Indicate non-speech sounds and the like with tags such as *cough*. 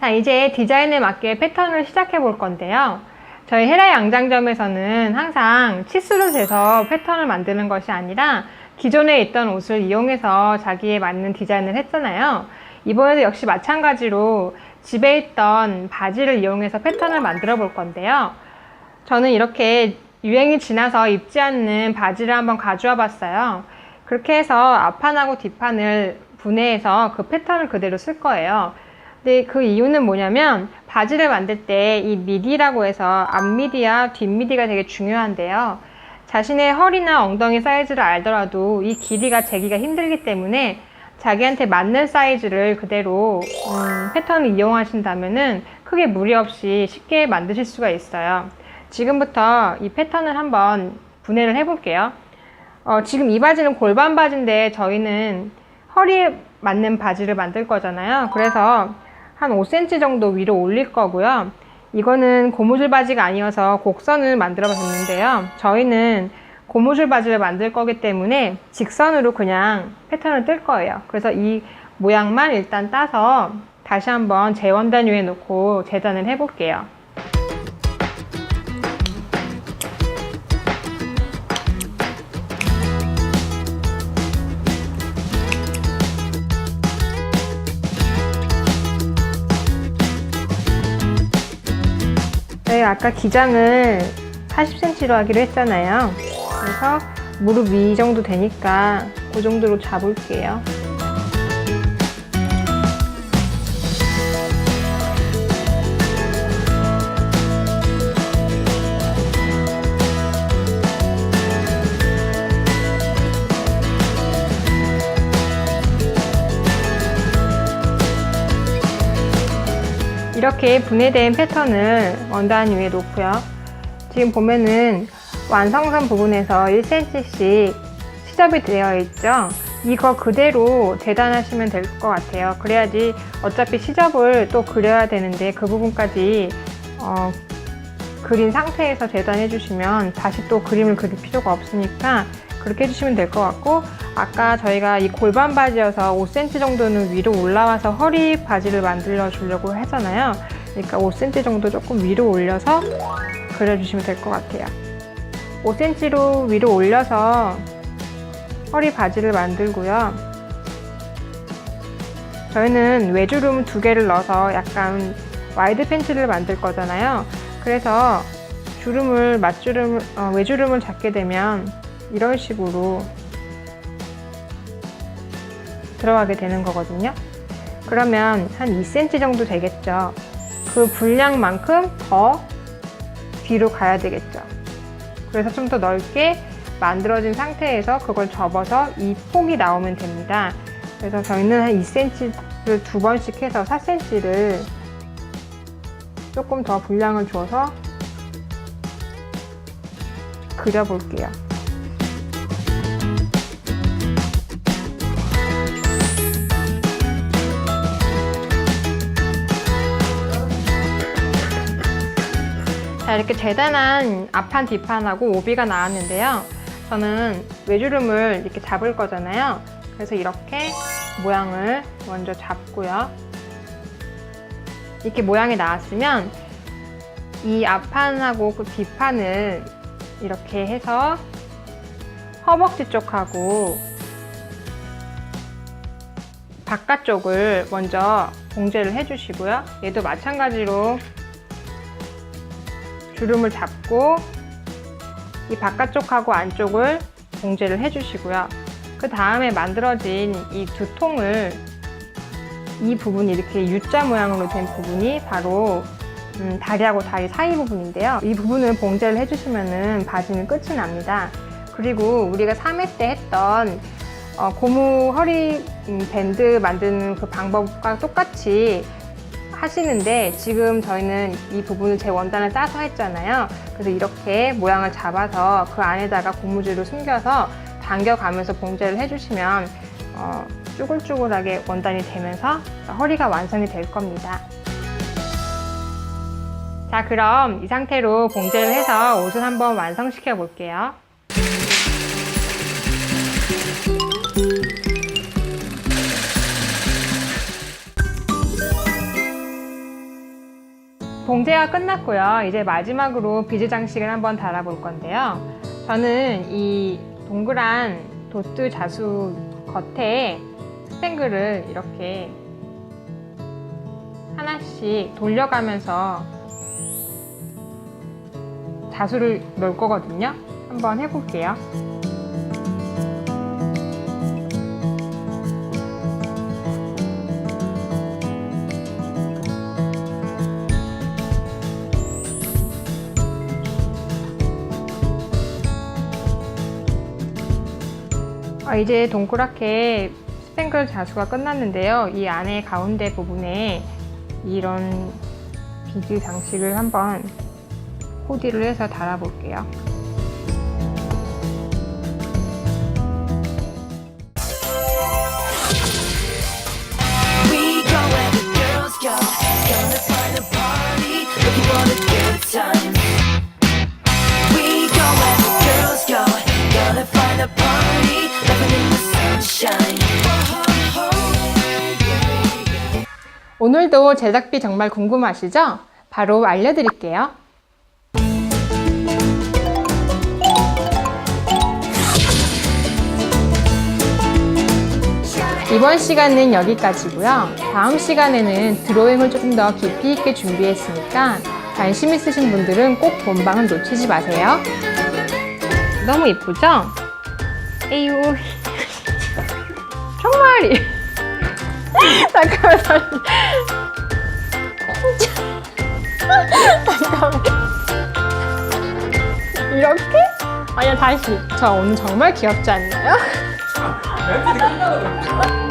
자, 이제 디자인에 맞게 패턴을 시작해 볼 건데요. 저희 헤라 양장점에서는 항상 치수를 재서 패턴을 만드는 것이 아니라 기존에 있던 옷을 이용해서 자기에 맞는 디자인을 했잖아요. 이번에도 역시 마찬가지로 집에 있던 바지를 이용해서 패턴을 만들어 볼 건데요. 저는 이렇게 유행이 지나서 입지 않는 바지를 한번 가져와 봤어요. 그렇게 해서 앞판하고 뒷판을 분해해서 그 패턴을 그대로 쓸 거예요. 근데 그 이유는 뭐냐면 바지를 만들 때 이 미디라고 해서 앞미디와 뒷미디가 되게 중요한데요. 자신의 허리나 엉덩이 사이즈를 알더라도 이 길이가 재기가 힘들기 때문에 자기한테 맞는 사이즈를 그대로 음, 패턴을 이용하신다면은 크게 무리 없이 쉽게 만드실 수가 있어요. 지금부터 이 패턴을 한번 분해를 해볼게요. 어, 지금 이 바지는 골반 바지인데 저희는 허리에 맞는 바지를 만들 거잖아요. 그래서 한 5cm 정도 위로 올릴 거고요. 이거는 고무줄 바지가 아니어서 곡선을 만들어 봤는데요. 저희는 고무줄 바지를 만들 거기 때문에 직선으로 그냥 패턴을 뜰 거예요. 그래서 이 모양만 일단 따서 다시 한번 재원단 위에 놓고 재단을 해 볼게요. 저희 아까 기장을 40cm로 하기로 했잖아요. 그래서 무릎 위 정도 되니까 그 정도로 잡을게요. 이렇게 분해된 패턴을 원단 위에 놓고요. 지금 보면은 완성선 부분에서 1cm씩 시접이 되어 있죠. 이거 그대로 재단하시면 될 것 같아요. 그래야지 어차피 시접을 또 그려야 되는데 그 부분까지 어, 그린 상태에서 재단해 주시면 다시 또 그림을 그릴 필요가 없으니까 그렇게 해주시면 될 것 같고 아까 저희가 이 골반 바지여서 5cm 정도는 위로 올라와서 허리 바지를 만들어 주려고 하잖아요. 그러니까 5cm 정도 조금 위로 올려서 그려주시면 될 것 같아요. 5cm로 위로 올려서 허리 바지를 만들고요. 저희는 외주름 두 개를 넣어서 약간 와이드 팬츠를 만들 거잖아요. 그래서 주름을 맞주름 어, 외주름을 잡게 되면 이런 식으로 들어가게 되는 거거든요. 그러면 한 2cm 정도 되겠죠. 그 분량만큼 더 뒤로 가야 되겠죠. 그래서 좀 더 넓게 만들어진 상태에서 그걸 접어서 이 폭이 나오면 됩니다. 그래서 저희는 한 2cm를 두 번씩 해서 4cm를 조금 더 분량을 줘서 그려볼게요. 자, 이렇게 재단한 앞판, 뒷판하고 오비가 나왔는데요. 저는 외주름을 이렇게 잡을 거잖아요. 그래서 이렇게 모양을 먼저 잡고요. 이렇게 모양이 나왔으면 이 앞판하고 그 뒷판을 이렇게 해서 허벅지 쪽하고 바깥쪽을 먼저 봉제를 해주시고요. 얘도 마찬가지로 주름을 잡고 이 바깥쪽하고 안쪽을 봉제를 해주시고요. 그 다음에 만들어진 이 두 통을 이 부분이 이렇게 U자 모양으로 된 부분이 바로 음, 다리하고 다리 사이 부분인데요. 이 부분을 봉제를 해주시면은 바지는 끝이 납니다. 그리고 우리가 3회 때 했던 어, 고무 허리 음, 밴드 만드는 그 방법과 똑같이 하시는데 지금 저희는 이 부분을 제 원단을 짜서 했잖아요. 그래서 이렇게 모양을 잡아서 그 안에다가 고무줄을 숨겨서 당겨가면서 봉제를 해주시면 어, 쭈글쭈글하게 원단이 되면서 허리가 완성이 될 겁니다. 자, 그럼 이 상태로 봉제를 해서 옷을 한번 완성시켜 볼게요. 봉제가 끝났고요. 이제 마지막으로 비즈 장식을 한번 달아볼 건데요. 저는 이 동그란 도트 자수 겉에 스팽글을 이렇게 하나씩 돌려가면서 자수를 넣을 거거든요. 한번 해볼게요. 어, 이제 동그랗게 스팽글 자수가 끝났는데요. 이 안에 가운데 부분에 이런 비즈 장식을 한번 코디를 해서 달아볼게요. 오늘도 제작비 정말 궁금하시죠? 바로 알려드릴게요. 이번 시간은 여기까지고요. 다음 시간에는 드로잉을 조금 더 깊이 있게 준비했으니까 관심 있으신 분들은 꼭 본방을 놓치지 마세요. 너무 이쁘죠? 에휴. *laughs* 정말 *laughs* 잠깐만 *laughs* 이렇게? 아니야 다시 저 오늘 정말 귀엽지 않나요? 끝나거든요.